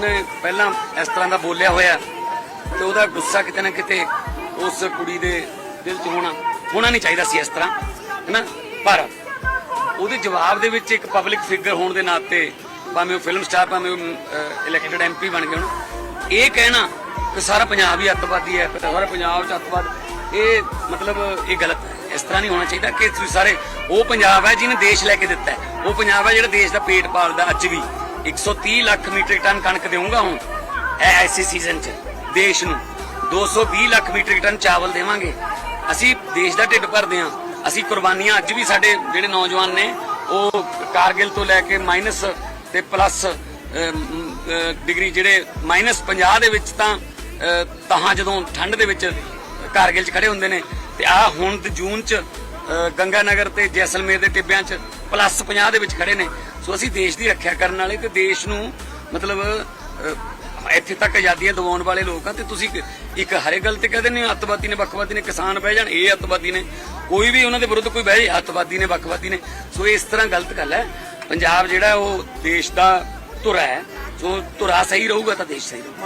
ਉਹਨੇ ਪਹਿਲਾਂ ਇਸ ਤਰ੍ਹਾਂ ਦਾ ਬੋਲਿਆ ਹੋਇਆ ਤੇ ਉਹਦਾ ਗੁੱਸਾ ਕਿਤੇ ਨਾ ਕਿਤੇ ਉਸ ਕੁੜੀ ਦੇ ਦਿਲ 'ਚ ਹੋਣਾ ਹੋਣਾ ਨਹੀਂ ਚਾਹੀਦਾ ਸੀ ਇਸ ਤਰ੍ਹਾਂ ਹੈਨਾ ਪਰ ਉਹਦੇ ਜਵਾਬ ਦੇ ਵਿੱਚ ਇੱਕ ਪਬਲਿਕ ਫਿਗਰ ਹੋਣ ਦੇ ਨਾਤੇ ਭਾਵੇਂ ਉਹ ਫਿਲਮ ਸਟਾਰ ਭਾਵੇਂ ਉਹ ਇਲੈਕਟਡ ਐਮਪੀ ਬਣ ਗਏ ਹੁਣ, ਇਹ ਕਹਿਣਾ ਕਿ ਸਾਰਾ ਪੰਜਾਬ ਹੀ ਅੱਤਵਾਦੀ ਹੈ ਪਤਾ ਸਾਰਾ ਪੰਜਾਬ ਚ ਅੱਤਵਾਦ, ਇਹ ਮਤਲਬ ਇਹ ਗਲਤ ਹੈ, ਇਸ ਤਰ੍ਹਾਂ ਨਹੀਂ ਹੋਣਾ ਚਾਹੀਦਾ ਕਿ ਤੁਸੀਂ ਸਾਰੇ, ਉਹ ਪੰਜਾਬ ਹੈ ਜਿਹਨੇ ਦੇਸ਼ ਲੈ ਕੇ ਦਿੱਤਾ ਉਹ ਪੰਜਾਬ ਹੈ ਜਿਹੜਾ ਦੇਸ਼ ਦਾ ਪੇਟ ਪਾਲਦਾ ਅੱਜ ਵੀ। 130 ਲੱਖ ਮੀਟ੍ਰਿਕ ਟਨ ਕਣਕ ਦੇਊਗਾ ਹੁਣ ਇਹ ਐਸੀ ਸੀਜ਼ਨ 'ਚ ਦੇਸ਼ ਨੂੰ। 220 ਲੱਖ ਮੀਟ੍ਰਿਕ ਟਨ ਚਾਵਲ ਦੇਵਾਂਗੇ। ਅਸੀਂ ਦੇਸ਼ ਦਾ ਢਿੱਡ ਭਰਦੇ ਹਾਂ। ਅਸੀਂ ਕੁਰਬਾਨੀਆਂ ਅੱਜ ਵੀ ਸਾਡੇ ਜਿਹੜੇ ਨੌਜਵਾਨ ਨੇ ਉਹ ਕਾਰਗਿਲ ਤੋਂ ਲੈ ਕੇ ਮਾਈਨਸ ਤੇ ਪਲੱਸ ਡਿਗਰੀ ਜਿਹੜੇ ਮਾਈਨਸ 50 ਦੇ ਵਿੱਚ ਤਾਂ ਅਹ, ਜਦੋਂ ਠੰਡ ਦੇ ਵਿੱਚ ਕਾਰਗਿਲ 'ਚ ਖੜੇ ਹੁੰਦੇ ਨੇ ਤੇ ਆ ਹੁਣ ਜੂਨ 'ਚ ਗੰਗਾ ਨਗਰ ਤੇ ਜੈਸਲਮੇਰ ਦੇ ਟਿੱਬਿਆਂ 'ਚ ਪਲੱਸ 50 ਦੇ ਵਿੱਚ ਖੜੇ ਨੇ। ਸੋ ਅਸੀਂ ਦੇਸ਼ ਦੀ ਰੱਖਿਆ ਕਰਨ ਵਾਲੇ ਤੇ ਦੇਸ਼ ਨੂੰ ਮਤਲਬ ਇੱਥੇ ਤੱਕ ਆਜ਼ਾਦੀਆਂ ਦਿਵਾਉਣ ਵਾਲੇ ਲੋਕ ਆ ਤੇ ਤੁਸੀਂ ਇੱਕ- ਹਰੇ ਗੱਲ ਤੇ ਕਹਿੰਦੇ ਨੇ, ਅੱਤਵਾਦੀ ਨੇ, ਵੱਖਵਾਦੀ ਨੇ, ਕਿਸਾਨ ਬਹਿ ਜਾਣ, ਇਹ ਅੱਤਵਾਦੀ ਨੇ। ਕੋਈ ਵੀ ਉਹਨਾਂ ਦੇ ਵਿਰੁੱਧ ਕੋਈ ਬਹਿ ਜਾਏ, ਅੱਤਵਾਦੀ ਨੇ, ਵੱਖਵਾਦੀ ਨੇ। ਸੋ ਇਸ ਤਰ੍ਹਾਂ ਗਲਤ ਗੱਲ ਹੈ। ਪੰਜਾਬ ਜਿਹੜਾ ਉਹ ਦੇਸ਼ ਦਾ ਧੁਰਾ ਹੈ, ਸੋ ਧੁਰਾ ਸਹੀ ਰਹੂਗਾ ਤਾਂ ਦੇਸ਼ ਸਹੀ ਰਹੂਗਾ।